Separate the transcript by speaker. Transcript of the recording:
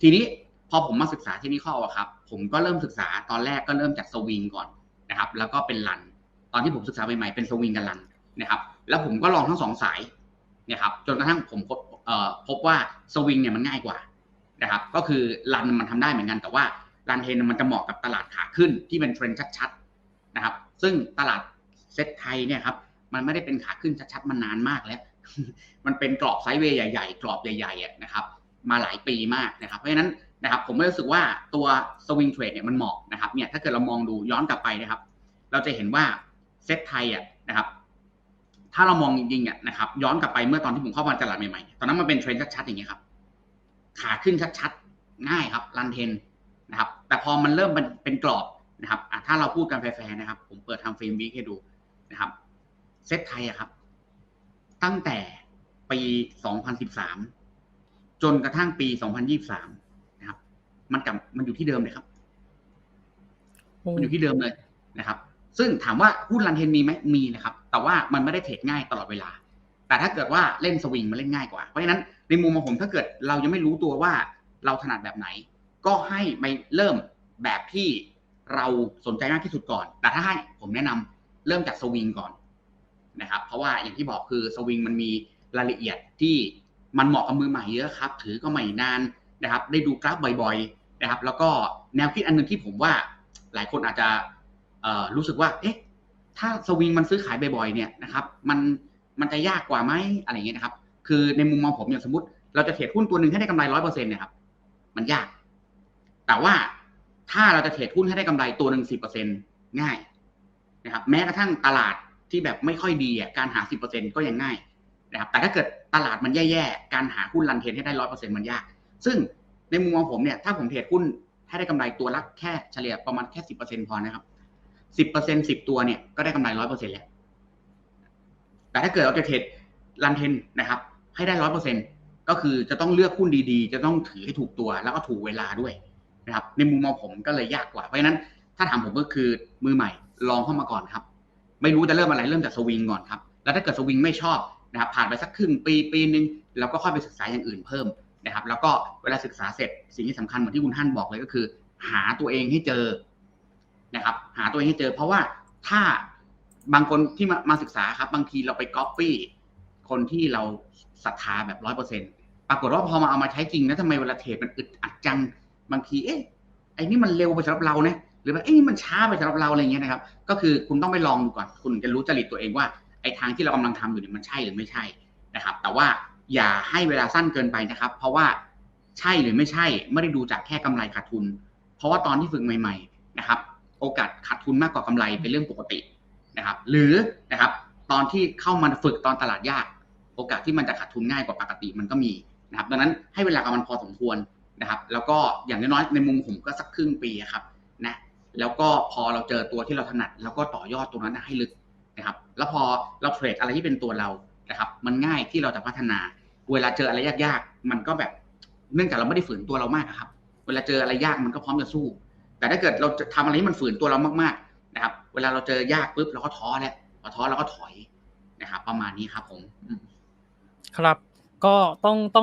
Speaker 1: ทีนี้พอผมมาศึกษาที่นี่ข้ออะครับ ผมก็เริ่มศึกษาตอนแรกก็เริ่มจากสวิงก่อนนะครับ แล้วก็เป็นรัน ตอนที่ผมศึกษาใหม่ๆเป็นสวิงกับรันนะครับ แล้วผมก็ลองทั้งสองสายนะครับ จนกระทั่งผมพบพบว่าสวิงเนี่ยมันง่ายกว่านะครับ ก็คือรันมันทำได้เหมือนกัน แต่ว่ารันเทนมันจะเหมาะกับตลาดขาขึ้นที่เป็นเทรนด์ชัดๆนะครับ ซึ่งตลาดเซ็ตไทยเนี่ยครับ มันไม่ได้เป็นขาขึ้นชัดๆมานานมากแล้ว มันเป็นกรอบไซด์เวย์ใหญ่ ๆ กรอบใหญ่ๆอะนะครับ มาหลายปีมากนะครับ เพราะฉะนั้นนะครับผมก็รู้สึกว่าตัวสวิงเทรดเนี่ยมันเหมาะนะครับเนี่ยถ้าเกิดเรามองดูย้อนกลับไปนะครับ เราจะเห็นว่าเซ็ตไทยอะนะครับ ถ้าเรามองจริงๆอะนะครับ ย้อนกลับไปเมื่อตอนที่ผมเข้ามาตลาดใหม่ๆตอนนั้นมันเป็นเทรนด์ชัดๆอย่างเงี้ยครับ ขาขึ้นชัดๆง่ายครับรันเทนนะครับ แต่พอมันเริ่มเป็นกรอบนะครับถ้าเราพูดกันแฟร์ๆนะครับ ผมเปิดทางเฟรมวิกให้ดูนะครับเซ็ตไทยอะครับ ตั้งแต่ปี 2013 จนกระทั่งปี 2023 นะครับ มันกลับมันอยู่ที่เดิมเลยครับ มันอยู่ที่เดิมเลยนะครับ ซึ่งถามว่าหุ้นรันเทนมีไหมมีนะครับ แต่ว่ามันไม่ได้เทรดง่ายตลอดเวลา แต่ถ้าเกิดว่าเล่นสวิงมันเล่นง่ายกว่า เพราะฉะนั้นในมุมของผมถ้าเกิดเรายังไม่รู้ตัวว่าเราถนัดแบบไหน ก็ให้ไปเริ่มแบบที่เราสนใจมากที่สุดก่อน แต่ถ้าให้ผมแนะนำเริ่มจากสวิงก่อนนะครับ เพราะว่าอย่างที่บอกคือสวิงมันมีรายละเอียดที่ มันเหมาะกับมือใหม่เยอะครับ ถือก็ไม่นานนะครับ ได้ดูกราฟบ่อยๆนะครับ แล้วก็แนวคิดอันหนึงที่ผมว่าหลายคนอาจจะรู้สึกว่า เอ๊ะ ถ้าสวิงมันซื้อขายบ่อยๆเนี่ยนะครับ มันมันจะยากกว่าไหมอะไรเงี้ยนะครับ คือในมุมมองผมอย่างสมมติ เราจะเทรดหุ้นตัวหนึ่งให้ได้กำไรร้อยเปอร์เซ็นต์เนี่ยครับมันยาก แต่ว่าถ้าเราจะเทรดหุ้นให้ได้กำไรตัวหนึ่งสิบเปอร์เซ็นง่ายนะครับ แม้กระทั่งตลาดที่แบบไม่ค่อยดีอะการหาสิบเปอร์เซ็นก็ยังง่าย นะครับแต่ถ้าเกิดตลาดมันแย่ๆ การหาหุ้นรันเทนให้ได้ร้อยเปอร์เซ็นต์มันยาก ซึ่งในมุมมองผมเนี่ยถ้าผมเทรดหุ้นให้ได้กำไรตัวละแค่เฉลี่ยประมาณแค่สิบเปอร์เซ็นต์พอนะครับสิบเปอร์เซ็นต์สิบตัวเนี่ยก็ได้กำไรร้อยเปอร์เซ็นต์แล้ว แต่ถ้าเกิดเราจะเทรดรันเทนนะครับ ให้ได้ร้อยเปอร์เซ็นต์ก็คือจะต้องเลือกหุ้นดีๆ จะต้องถือให้ถูกตัวแล้วก็ถูกเวลาด้วยนะครับ ในมุมมองผมก็เลยยากกว่า เพราะฉะนั้นถ้าถามผมก็คือมือใหม่ลองเข้ามาก่อนครับ ไม่รู้จะเริ่มอะไรเริ่มจากสวิงก่อนครับ แล้วถ้าเกิดสวิงไม่ชอบ นะครับผ่านไปสักครึ่งปีปีหนึ่งเราก็ค่อยไปศึกษาอย่างอื่นเพิ่มนะครับ แล้วก็เวลาศึกษาเสร็จสิ่งที่สำคัญเหมือนที่คุณท่านบอกเลยก็คือ หาตัวเองให้เจอนะครับ หาตัวเองให้เจอ เพราะว่าถ้าบางคนที่มามาศึกษาครับ บางทีเราไปก๊อปปี้คนที่เราศรัทธาแบบร้อยเปอร์เซ็นปรากฏว่าพอมาเอามาใช้จริงแล้วทำไมเวลาเทรดมันอึดอัดจังบางทีเอ๊ะไอ้นี่มันเร็วไปสำหรับเรานะหรือว่าเอ้ยนี่มันช้าไปสำหรับเราอะไรเงี้ยนะครับ ก็คือคุณต้องไปลองดูก่อน คุณจะรู้จริตตัวเองว่า ไอ้ทางที่เรากำลังทำอยู่เนี่ยมันใช่หรือไม่ใช่นะครับ แต่ว่าอย่าให้เวลาสั้นเกินไปนะครับ เพราะว่าใช่หรือไม่ใช่ ไม่ได้ดูจากแค่กำไรขาดทุน เพราะว่าตอนที่ฝึกใหม่ ๆนะครับ โอกาสขาดทุนมากกว่ากำไรเป็นเรื่องปกตินะครับ หรือนะครับตอนที่เข้ามาฝึกตอนตลาดยาก โอกาสที่มันจะขาดทุนง่ายกว่าปกติมันก็มีนะครับ ดังนั้นให้เวลากับมันพอสมควรนะครับ แล้วก็อย่างน้อยๆในมุมผมก็สักครึ่งปีครับนะแล้วก็พอเราเจอตัวที่เราถนัด แล้วก็ต่อยอดตรงนั้นให้ลึก แล้วพอเราเทรดอะไรที่เป็นตัวเรานะครับ มันง่ายที่เราจะพัฒนา เวลาเจออะไรยากๆ มันก็แบบ เนื่องจากเราไม่ได้ฝืนตัวเรามากครับ เวลาเจออะไรยากมันก็พร้อมจะสู้ แต่ถ้าเกิดเราจะทำอะไรที่มันฝืนตัวเรามากๆนะครับ เวลาเราเจอยากปุ๊บเราก็ท้อแล้วพอท้อเราก็ถอยนะครับ ประมาณนี้ครับผม
Speaker 2: ครับ ก็ต้องต้อง